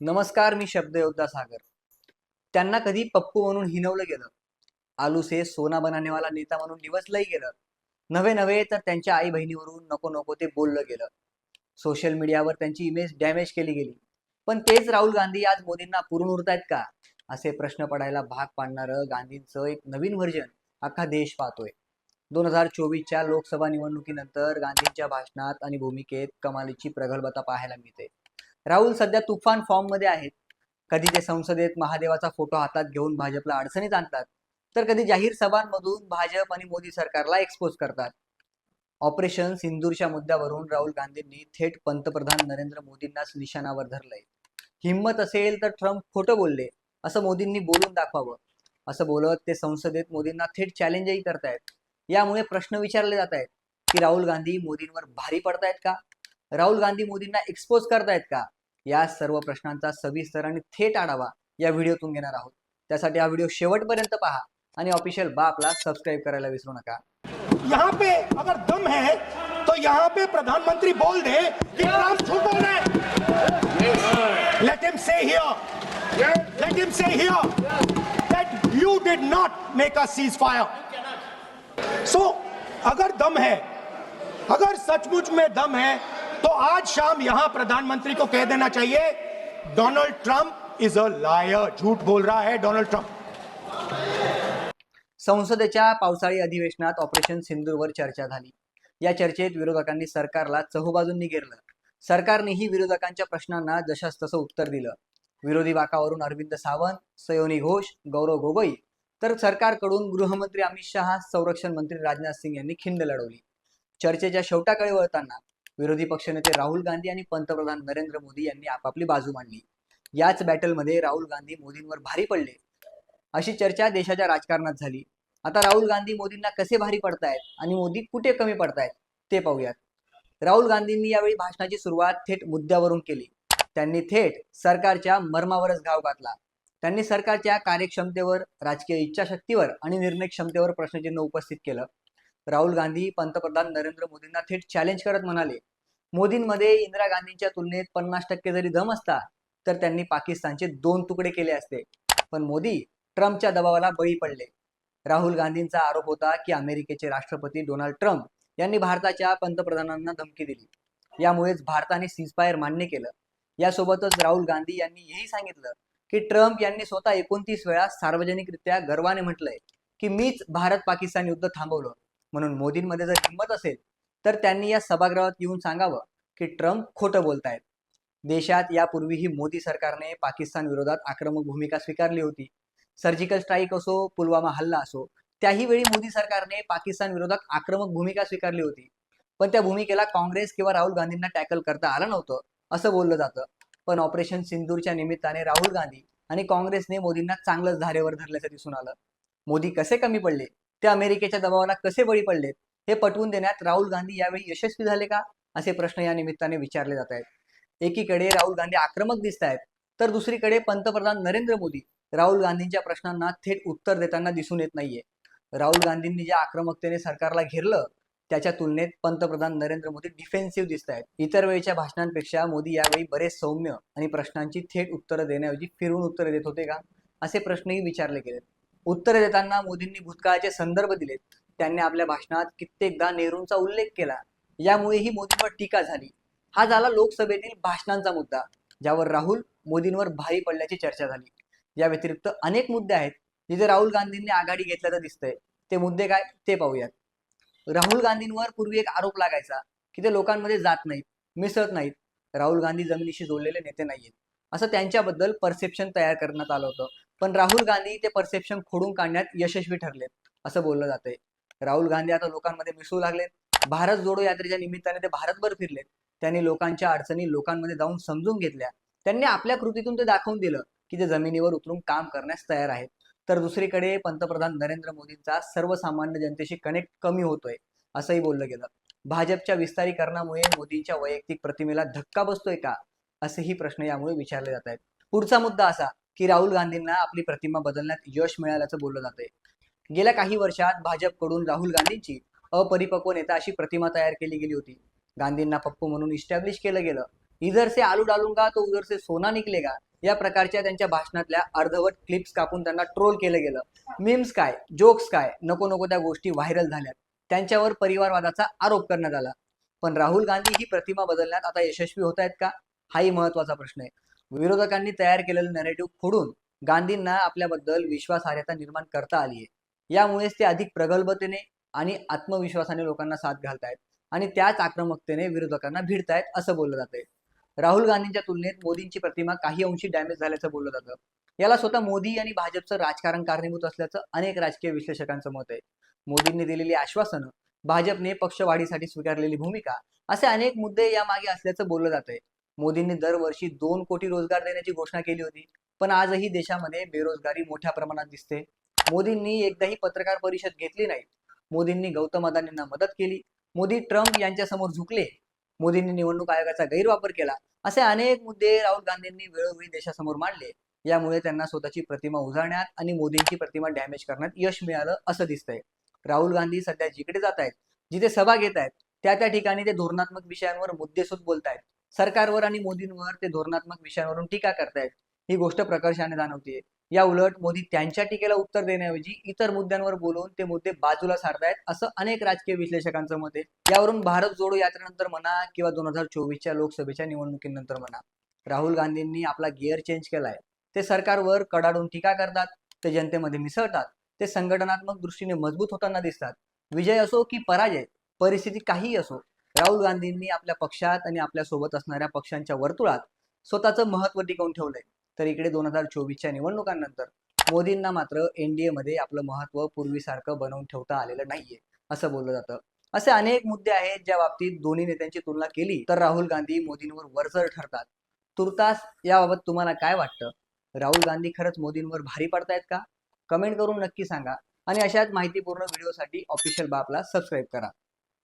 नमस्कार मी शब्दयोद्धा सागर. त्यांना कधी पप्पू म्हणून हिनवलं गेलं. आलूस हे सोना बनानेवाला नेता म्हणून निवचलंही गेलं. नव्हे नव्हे तर त्यांच्या आई बहिणीवरून नको नको ते बोललं गेलं. सोशल मीडियावर त्यांची इमेज डॅमेज केली गेली. पण तेच राहुल गांधी आज मोदींना पुरून उरतायत का? असे प्रश्न पडायला भाग पाडणारं गांधींचं एक नवीन व्हर्जन अख्खा देश पाहतोय. दोन हजार चोवीसच्या लोकसभा निवडणुकीनंतर गांधींच्या भाषणात आणि भूमिकेत कमालीची प्रगल्भता पाहायला मिळते. राहुल सध्या तुफान फॉर्ममध्ये आहेत. कधी ते संसदेत महादेवाचा फोटो हातात घेऊन भाजपला अडचणीत आणतात तर कधी जाहीर सभांमधून भाजप आणि मोदी सरकारला एक्सपोज करतात. ऑपरेशन सिंदूरच्या मुद्द्यावरून राहुल गांधींनी थेट पंतप्रधान नरेंद्र मोदींनाच निशाणावर धरलंय. हिंमत असेल तर ट्रम्प खोटं बोलले असं मोदींनी बोलून दाखवावं. असं बोलत ते संसदेत मोदींना थेट चॅलेंजही करतायत. यामुळे प्रश्न विचारले जात आहेत की राहुल गांधी मोदींवर भारी पडतायत का? राहुल गांधी मोदींना एक्सपोज करतायत का? या सर्व प्रश्नांचा सविस्तर आणि थेट आढावा या व्हिडिओतून घेणार आहोत. त्यासाठी हा व्हिडिओ शेवटपर्यंत पहा आणि ऑफिशियल बापला सबस्क्राईब करायला विसरू नका. यहाँ पे अगर दम है तो यहाँ पे प्रधानमंत्री बोल दे कि ट्रम्प झूठ बोल रहे let him say here let him say here that you did not make a ceasefire so अगर दम है अगर सचमुच में दम है तो आज शाम यहां प्रधानमंत्री को कह देना चाहिए Donald Trump is a liar झूठ बोल रहा है डोनाल्ड ट्रंप। संसदेच्या पावसाळी अधिवेशनात ऑपरेशन सिंदूरवर चर्चा झाली. या चर्चेत विरोधकांनी सरकारला चहूबाजूंनी घेरलं. सरकारनेही विरोधकांच्या प्रश्नांना जशास तसं उत्तर दिलं. विरोधी बाकावरून अरविंद सावंत सयोनी घोष गौरव गोगोई तर सरकारकडून गृहमंत्री अमित शहा संरक्षण मंत्री राजनाथ सिंग यांनी खिंड लढवली. चर्चेच्या शेवटाकडे वळताना विरोधी पक्षनेते राहुल गांधी आणि पंतप्रधान नरेंद्र मोदी यांनी आपापली बाजू मांडली. याच बॅटलमध्ये राहुल गांधी मोदींवर भारी पडले. अशी चर्चा देशाच्या राजकारणात झाली. आता राहुल गांधी मोदींना कसे भारी पडतायत आणि मोदी कुठे कमी पडतायत ते पाहूयात. राहुल गांधींनी यावेळी भाषणाची सुरुवात थेट मुद्द्यावरून केली. त्यांनी थेट सरकारच्या मर्मावरच घाव घातला. त्यांनी सरकारच्या कार्यक्षमतेवर राजकीय इच्छाशक्तीवर आणि निर्णय क्षमतेवर प्रश्नचिन्ह उपस्थित केलं. राहुल गांधी पंतप्रधान नरेंद्र मोदींना थेट चॅलेंज करत म्हणाले. मोदींमध्ये इंदिरा गांधींच्या तुलनेत पन्नास टक्के जरी दम असता तर त्यांनी पाकिस्तानचे दोन तुकडे केले असते. पण मोदी ट्रम्पच्या दबावाला बळी पडले. राहुल गांधींचा आरोप होता की अमेरिकेचे राष्ट्रपती डोनाल्ड ट्रम्प यांनी भारताच्या पंतप्रधानांना धमकी दिली. यामुळेच भारताने सीजफायर मान्य केलं. यासोबतच राहुल गांधी यांनी हेही सांगितलं की ट्रम्प यांनी स्वतः एकोणतीस वेळा सार्वजनिकरित्या गर्वाने म्हटलंय की मीच भारत पाकिस्तान युद्ध थांबवलं. म्हणून मोदींमध्ये जर हिंमत असेल तर त्यांनी या सभागृहात येऊन सांगावं की ट्रम्प खोटं बोलतायत. देशात यापूर्वीही मोदी सरकारने पाकिस्तान विरोधात आक्रमक भूमिका स्वीकारली होती. सर्जिकल स्ट्राईक असो पुलवामा हल्ला असो त्याही वेळी मोदी सरकारने पाकिस्तान विरोधात आक्रमक भूमिका स्वीकारली होती. पण त्या भूमिकेला काँग्रेस किंवा राहुल गांधींना टॅकल करता आलं नव्हतं असं बोललं जातं. पण ऑपरेशन सिंदूरच्या निमित्ताने राहुल गांधी आणि काँग्रेसने मोदींना चांगलंच धारेवर धरल्याचं दिसून आलं. मोदी कसे कमी पडले? ते अमेरिकेच्या दबावाला कसे बळी पडलेत? हे पटवून देण्यात राहुल गांधी यावेळी यशस्वी झाले का? असे प्रश्न या निमित्ताने विचारले जात आहेत. एकीकडे राहुल गांधी आक्रमक दिसत आहेत तर दुसरीकडे पंतप्रधान नरेंद्र मोदी राहुल गांधींच्या प्रश्नांना थेट उत्तर देताना दिसून येत नाहीये. राहुल गांधींनी ज्या आक्रमकतेने सरकारला घेरलं त्याच्या तुलनेत पंतप्रधान नरेंद्र मोदी डिफेन्सिव्ह दिसत आहेत. इतर वेळच्या भाषणांपेक्षा मोदी यावेळी बरेच सौम्य आणि प्रश्नांची थेट उत्तरं देण्याऐवजी फिरून उत्तरे देत होते का? असे प्रश्नही विचारले गेलेत. उत्तरे देताना मोदींनी भूतकाळाचे संदर्भ दिलेत. त्यांनी आपल्या भाषणात कित्येकदा नेहरूंचा उल्लेख केला. यामुळेही मोदींवर टीका झाली. हा झाला लोकसभेतील भाषणांचा मुद्दा ज्यावर राहुल मोदींवर भारी पडल्याची चर्चा झाली. या व्यतिरिक्त अनेक मुद्दे आहेत. जिथे राहुल गांधींनी आघाडी घेतल्याचं दिसतंय. ते मुद्दे काय? ते पाहूयात. राहुल गांधींवर पूर्वी एक आरोप लागायचा की ते लोकांमध्ये जात नाहीत मिसळत नाहीत. राहुल गांधी जमिनीशी जोडलेले नेते नाहीयेत. असं त्यांच्याबद्दल परसेप्शन तयार करण्यात आलं होतं. पण राहुल गांधी ते परसेप्शन खोडून काढण्यात यशस्वी ठरलेत असं बोललं जातंय. राहुल गांधी आता लोकांमध्ये मिसळू लागलेत. भारत जोडो यात्रेच्या निमित्ताने ते भारतभर फिरलेत. त्यांनी लोकांच्या अडचणी लोकांमध्ये जाऊन समजून घेतल्या. त्यांनी आपल्या कृतीतून ते दाखवून दिलं की ते जमिनीवर उतरून काम करण्यास तयार आहेत. तर दुसरीकडे पंतप्रधान नरेंद्र मोदींचा सर्वसामान्य जनतेशी कनेक्ट कमी होतोय असंही बोललं गेलं. भाजपच्या विस्तारीकरणामुळे मोदींच्या वैयक्तिक प्रतिमेला धक्का बसतोय का असेही प्रश्न यामुळे विचारले जात आहेत. पुढचा मुद्दा असा की राहुल गांधींना आपली प्रतिमा बदलण्यात यश मिळाल्याचं बोललं जातंय. गेल्या काही वर्षात भाजपकडून राहुल गांधींची अपरिपक्व नेता अशी प्रतिमा तयार केली गेली होती. गांधींना पप्पू म्हणून इस्टॅब्लिश केलं गेलं. इधर से आलू डालूंगा तो उधर से सोना निकलेगा या प्रकारच्या त्यांच्या भाषणातल्या अर्धवट क्लिप्स कापून त्यांना ट्रोल केलं गेलं. मीम्स काय जोक्स काय नको नको त्या गोष्टी व्हायरल झाल्यात. त्यांच्यावर परिवारवादाचा आरोप करण्यात आला. पण राहुल गांधी ही प्रतिमा बदलण्यात आता यशस्वी होत आहेत का? हाही महत्त्वाचा प्रश्न आहे. विरोधकांनी तयार केलेलं नरेटिव्ह फोडून गांधींना आपल्याबद्दल विश्वासार्हता निर्माण करता आली आहे. यामुळेच ते अधिक प्रगल्भतेने आणि आत्मविश्वासाने लोकांना साथ घालतायत आणि त्याच आक्रमकतेने विरोधकांना भिडतायत असं बोललं जातंय. राहुल गांधींच्या तुलनेत मोदींची प्रतिमा काही अंशी डॅमेज झाल्याचं बोललं जातं. याला स्वतः मोदी आणि भाजपचं राजकारण कारणीभूत असल्याचं अनेक राजकीय विश्लेषकांचं मत आहे. मोदींनी दिलेली आश्वासनं भाजपने पक्षवाढीसाठी स्वीकारलेली भूमिका असे अनेक मुद्दे यामागे असल्याचं बोललं जात आहे मोदींनी दरवर्षी दोन कोटी रोजगार देण्याची घोषणा केली होती पण आजही देशामध्ये बेरोजगारी मोठ्या प्रमाणात दिसते. मोदींनी एकदाही पत्रकार परिषद घेतली नाही. मोदींनी गौतम अदानींना मदत केली. मोदी ट्रम्प यांच्या समोर झुकले. मोदींनी निवडणूक आयोगाचा गैरवापर केला. असे अनेक मुद्दे राहुल गांधींनी वेळोवेळी देशासमोर मांडले. यामुळे त्यांना स्वतःची प्रतिमा उजाळण्यात आणि मोदींची प्रतिमा डॅमेज करण्यात यश मिळालं असं दिसतंय. राहुल गांधी सध्या जिकडे जात आहेत जिथे सभा घेत आहेत त्या त्या ठिकाणी ते धोरणात्मक विषयांवर मुद्देसूद बोलतायत. सरकारवर आणि मोदींवर ते धोरणात्मक विषयांवरून टीका करतायत. ही गोष्ट प्रकर्षाने जाणवतीये. या उलट मोदी त्यांच्या टीकेला उत्तर देण्याऐवजी इतर मुद्द्यांवर बोलून ते मुद्दे बाजूला सारतायत असं अनेक राजकीय विश्लेषकांचं मत आहे. यावरून भारत जोडो यात्रेनंतर म्हणा किंवा दोन हजार चोवीसच्या लोकसभेच्या निवडणुकीनंतर म्हणा. राहुल गांधींनी आपला गिअर चेंज केलाय. ते सरकारवर कडाडून टीका करतात ते जनतेमध्ये मिसळतात ते संघटनात्मक दृष्टीने मजबूत होताना दिसतात. विजय असो की पराजय परिस्थिती काहीही असो राहुल गांधींनी आपल्या पक्षात आणि आपल्यासोबत असणाऱ्या पक्षांच्या वर्तुळात स्वतःचं महत्त्व टिकवून ठेवलंय. तर इकडे दोन हजार चोवीसच्या निवडणुकांनंतर मोदींना मात्र एनडीए मध्ये आपलं महत्त्व पूर्वीसारखं बनवून ठेवता आलेलं नाहीये असं बोललं जातं. असे अनेक मुद्दे आहेत ज्या बाबतीत दोन्ही नेत्यांची तुलना केली तर राहुल गांधी मोदींवर वरचढ ठरतात. तुर्तास याबाबत तुम्हाला काय वाटतं? राहुल गांधी खरंच मोदींवर भारी पडतायत का? कमेंट करून नक्की सांगा आणि अशाच माहितीपूर्ण व्हिडिओसाठी ऑफिशियल बापला सबस्क्राईब करा.